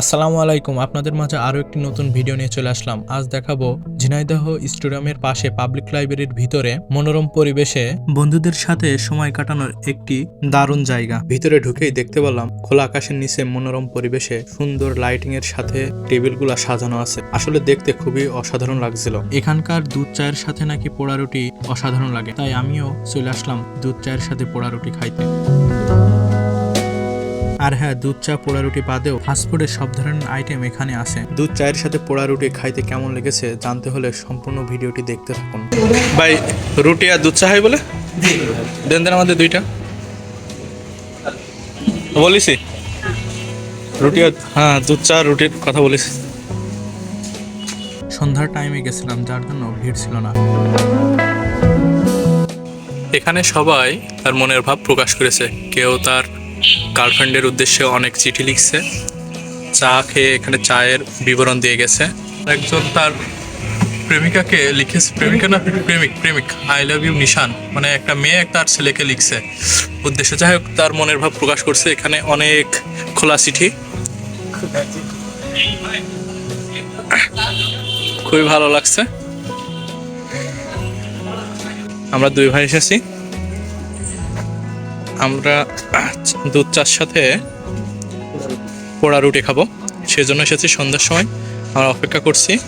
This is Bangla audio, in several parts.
আসসালামু আলাইকুম, আপনাদের মাঝে আরও একটি নতুন ভিডিও নিয়ে চলে আসলাম। আজ দেখাবো ঝিনাইদহ স্টেডিয়ামের পাশে পাবলিক লাইব্রেরির ভিতরে মনোরম পরিবেশে বন্ধুদের সাথে সময় কাটানোর একটি দারুণ জায়গা। ভিতরে ঢুকেই দেখতে পেলাম খোলা আকাশের নিচে মনোরম পরিবেশে সুন্দর লাইটিং এর সাথে টেবিলগুলো সাজানো আছে। আসলে দেখতে খুবই অসাধারণ লাগছিল। এখানকার দুধ চায়ের সাথে নাকি পোড়া রুটি অসাধারণ লাগে, তাই আমিও চলে আসলাম দুধ চায়ের সাথে পোড়া রুটি খাইতে। আর হ্যাঁ দুধ চা পোড়া রুটি বাদেও ফাস্টফুডের সব ধরনের আইটেম এখানে আছে। দুধ চায়ের সাথে পোড়া রুটি খাইতে কেমন লেগেছে জানতে হলে সম্পূর্ণ ভিডিওটি দেখতে থাকুন। ভাই রুটি আর দুধ চা হয় বলে? দেন দেন আমাদের দুইটা। বলিসি? রুটি আর হ্যাঁ দুধ চা রুটির কথা বলিস। সন্ধ্যার টাইমে গেছিলাম যার জন্য ভিড় ছিল না। এখানে সবাই তার মনের ভাব প্রকাশ করেছে। কেউ তার গার্লফ্রেন্ডের উদ্দেশ্যে অনেক চিঠি লিখছে। চা খেয়ে এখানে চায়ের বিবরণ দিয়ে গেছে। একজন তার প্রেমিকাকে লিখেছে, প্রেমিকা না, প্রেমিক প্রেমিক আই লাভ ইউ নিশান। মানে একটা মেয়ে তার ছেলেকে লিখছে। উদ্দেশ্য, যাই হোক, তার মনের ভাব প্রকাশ করছে এখানে অনেক খোলা চিঠি। খুবই ভালো লাগছে। আমরা দুই ভাই এসেছি। আমরা দুধ চার সাথে পোড়া রুটি খাব। সেজন্য এসেছি সন্ধ্যার সময়। আমরা অপেক্ষা করছি।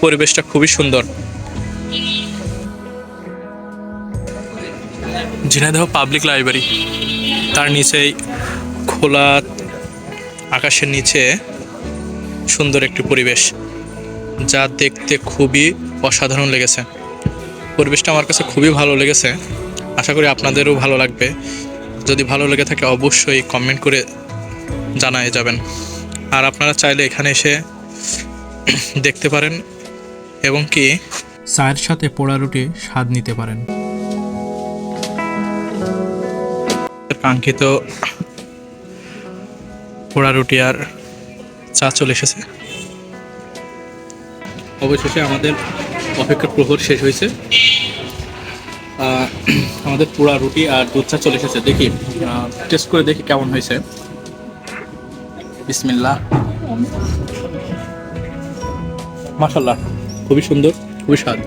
পরিবেশটা খুবই সুন্দর। Jhenaidah public library. তার নিচেই খোলা আকাশের নিচে সুন্দর একটি পরিবেশ, যা দেখতে খুবই অসাধারণ লেগেছে। পরিবেশটা আমার কাছে খুবই ভালো লেগেছে। আশা করি আপনাদেরও ভালো লাগবে। যদি ভালো লেগে থাকে অবশ্যই কমেন্ট করে জানায় যাবেন। আর আপনারা চাইলে এখানে এসে দেখতে পারেন এবং কি চায়ের সাথে পোড়া রুটি স্বাদ নিতে পারেন। কাঙ্ক্ষিত পোড়া রুটি আর চা চলে এসেছে। অবশেষে আমাদের অপেক্ষার প্রহর শেষ হয়েছে। আমাদের পুরা রুটি আর দুধ চা চলে এসেছে। দেখি টেস্ট করে দেখি কেমন হয়েছে। বিসমিল্লাহ। মাশাল্লাহ খুবই সুন্দর, খুবই স্বাদ।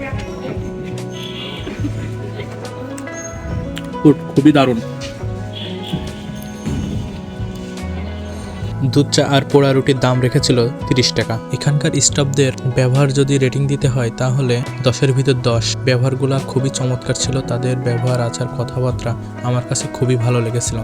খুব- খুবই দারুণ। দুধ চা আর পোড়া রুটির দাম রেখেছিল তিরিশ টাকা। এখানকার স্টাফদের ব্যবহার যদি রেটিং দিতে হয়, তাহলে দশের ভিতর দশ। ব্যবহারগুলো খুবই চমৎকার ছিল, তাদের ব্যবহার, আচার, কথাবার্তা আমার কাছে খুবই ভালো লেগেছিল।